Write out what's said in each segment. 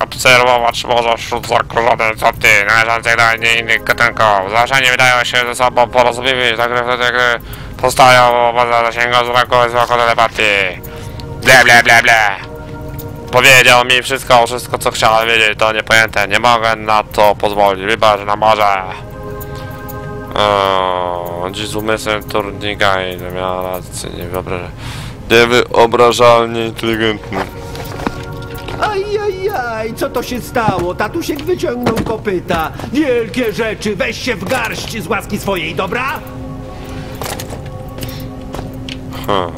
obserwować może wśród zagrożonych co ty, należących do nie innych gatunków. Zdarzenie wydają się ze sobą porozumieć, tak wtedy, gdy powstają poza zasięgą wzroku wzroku telepatii. Ble, ble, ble, ble. Powiedział mi wszystko, wszystko co chciałem wiedzieć, to niepojęte. Nie mogę na to pozwolić, wybacz na morze. O, dziś z umysłem turnika i nie miała rację, nie wyobrażę. Niewyobrażalnie inteligentny. Ajajaj, co to się stało? Tatusiek wyciągnął kopyta. Wielkie rzeczy, weź się w garść z łaski swojej, dobra? Huh.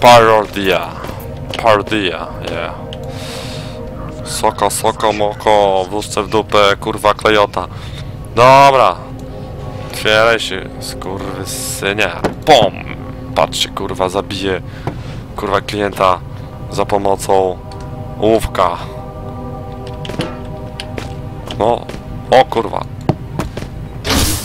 Parodia. Parodia, yeah. Soko, soko, moko, wózce w dupę, kurwa klejota. Dobra. Otwieraj się, skurwysynie. Pom! Patrzcie, kurwa, zabije kurwa klienta za pomocą ołówka. No. O kurwa.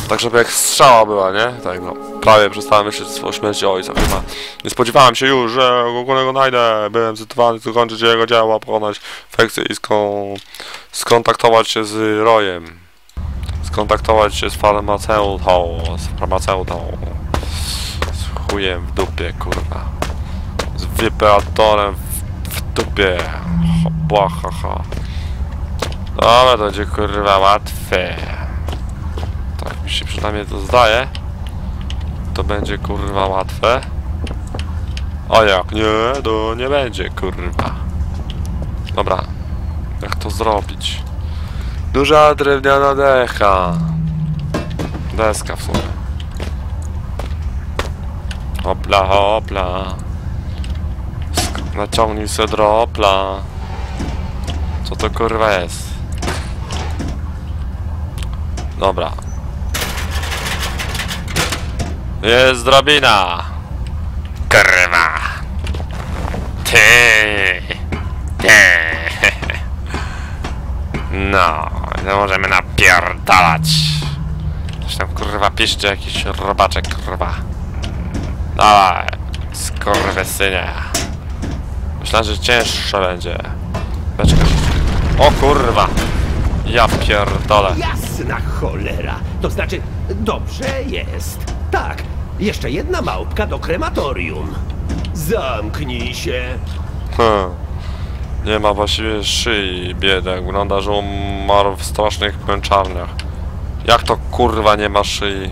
Tak żeby jak strzała była, nie? Tak no. Prawie przestałem myśleć o śmierci ojca chyba. Nie spodziewałem się już, że go znajdę. Byłem zdecydowany skończyć jego dzieło, pokonać infekcję i skon skontaktować się z Rojem. Skontaktować się z farmaceutą. Z farmaceutą. Z chujem w dupie, kurwa. Z wyperatorem dupie. Ha, Bła, ha, ha. Dobra, to będzie kurwa łatwe. Tak mi się przynajmniej to zdaje. To będzie kurwa łatwe. A jak nie, to nie będzie kurwa. Dobra. Jak to zrobić? Duża drewniana decha. Deska w sumie. Hopla, hopla. Naciągnij se dropla. Co to kurwa jest? Dobra. Jest drabina. Kurwa. Ty. Ty. No, no możemy napierdalać. Coś tam kurwa piszcie jakiś robaczek kurwa. Dawaj, skurwysynie. Myślałem, że cięższe będzie. Beczka. O kurwa. Ja pierdolę. Jasna cholera. To znaczy, dobrze jest. Tak, jeszcze jedna małpka do krematorium. Zamknij się. Hmm. Nie ma właściwie szyi, biedak. Wygląda, że umarł w strasznych męczarniach. Jak to kurwa nie ma szyi?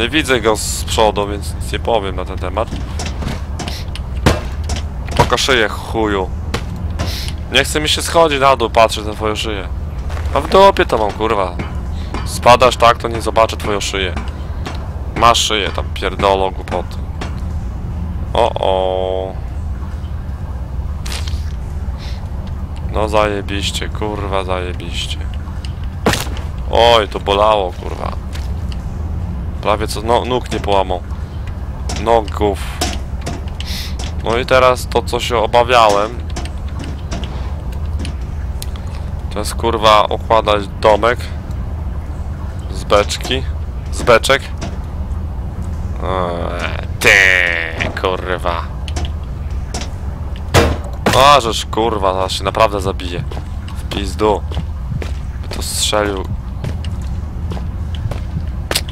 Nie widzę go z przodu, więc nic nie powiem na ten temat. Pokaż szyję, chuju. Nie chce mi się schodzić na dół, patrzeć na twoją szyję. A w dupie to mam, kurwa. Spadasz tak, to nie zobaczę twoją szyję. Masz szyję tam, pierdolą głupoty. O o. No zajebiście, kurwa zajebiście. Oj, to bolało, kurwa. Prawie co no, nóg nie połamał. Nogów. No i teraz to, co się obawiałem. To jest kurwa układać domek. Z beczki. Z beczek. Eee, Ty, kurwa. A, żeż kurwa, zaraz się naprawdę zabije. W pizdu. By to strzelił.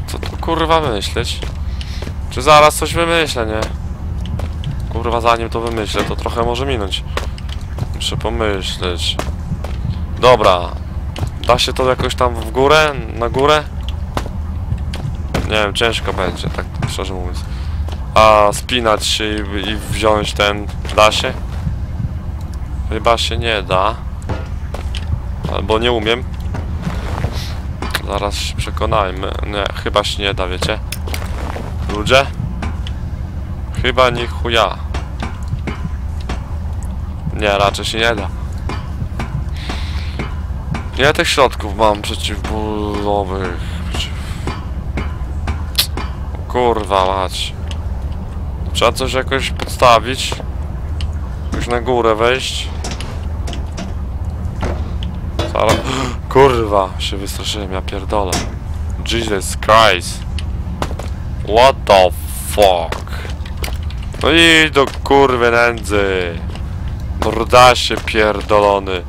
Co tu kurwa wymyśleć? Czy zaraz coś wymyślę, nie? Kurwa, zanim to wymyślę, to trochę może minąć. Muszę pomyśleć. Dobra. Da się to jakoś tam w górę? Na górę? Nie wiem, ciężko będzie, tak szczerze mówiąc. A spinać się i, i wziąć ten... Da się? Chyba się nie da. Albo nie umiem. Zaraz się przekonajmy. Nie, chyba się nie da, wiecie? Ludzie? Chyba nie chuja. Nie, raczej się nie da. Ja tych środków mam przeciwbólowych. Przeciw... Kurwa mać. Trzeba coś jakoś podstawić. Jakoś na górę wejść. Zaraz... Kurwa, się wystraszyłem, ja pierdolę. Jesus Christ. What the fuck. No i do kurwy nędzy. Mordasie pierdolony.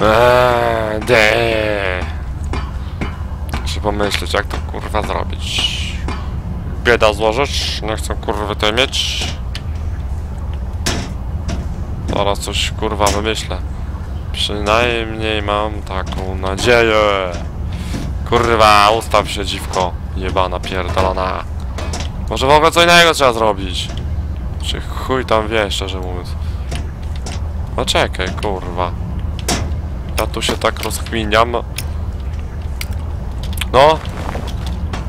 Eee, de. Muszę pomyśleć, jak to kurwa zrobić. Bieda złożyć, nie chcę kurwy tutaj mieć. Zaraz coś kurwa wymyślę. Przynajmniej mam taką nadzieję. Kurwa, ustaw się dziwko. Jebana pierdolona. Może w ogóle co innego trzeba zrobić. Czy chuj tam wie, szczerze mówiąc. No czekaj, kurwa. Ja tu się tak rozkminiam. No.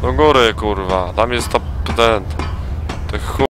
Do góry, kurwa. Tam jest to ten. Te chuj.